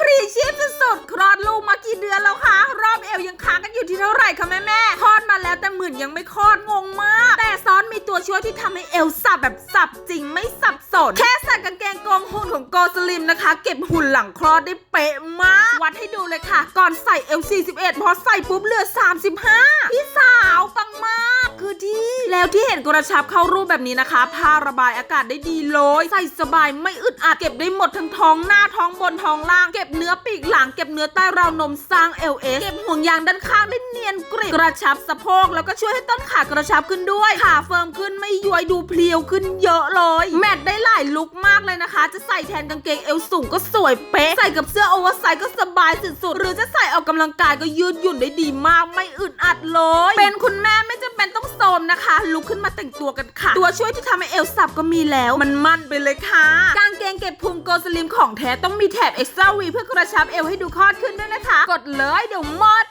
พรีชีพสุดๆคลอดลูกมากี่เดือนแล้วคะ รอบเอวยังค้างกันอยู่ที่เท่าไหร่คะแม่แม่คลอดมาแล้วแต่หมื่นยังไม่คลอดงงมาก แต่ซ้อนมีตัวช่วยที่ทำให้เอวสับแบบสับจริงไม่สับสน แค่ใส่กางเกงกองหุ่นของโกสลิมนะคะ เก็บหุ่นหลังคลอดได้เป๊ะมาก วัดให้ดูเลยค่ะ ก่อนใส่เอว41พอใส่ปุ๊บเหลือ 35พี่ส แล้วที่เห็นกระชับเข้ารูปแบบนี้นะคะ ผ้าระบายอากาศได้ดีเลย ใส่สบายไม่อึดอัดเก็บได้หมดทั้งท้องหน้าท้องบนท้องล่าง เก็บเนื้อปีกหลังเก็บเนื้อใต้ราวนมสร้าง LS เก็บห่วงยางด้านข้างได้เนียนกริบกระชับสะโพกแล้วก็ช่วยให้ต้นขากระชับขึ้นด้วยขาเฟิร์มขึ้นไม่ย้วยดูเพรียวขึ้นเยอะเลย แมทได้หลายลุคมากเลยนะคะ จะใส่แทนกางเกงเอวสูงก็สวยเป๊ะใส่กับเสื้อโอเวอร์ไซส์ก็สบายสุดๆหรือจะใส่ออกกำลังกายก็ยืดหยุ่นได้ดีมากไม่อึดอัดเลย เป็นคุณแม่ไม่ มนะคะลุกขึ้นมาแต่งตัวกันค่ะ ตัวช่วยที่ทำให้เอวสับก็มีแล้ว มันมั่นไปเลยค่ะ กางเกงเก็บพุงโกสลิมของแท้ต้องมีแถบเอ็กซ์ตร้าวีเพื่อกระชับเอวให้ดูคลอดขึ้นด้วยนะคะ กดเลยเดี๋ยวหมด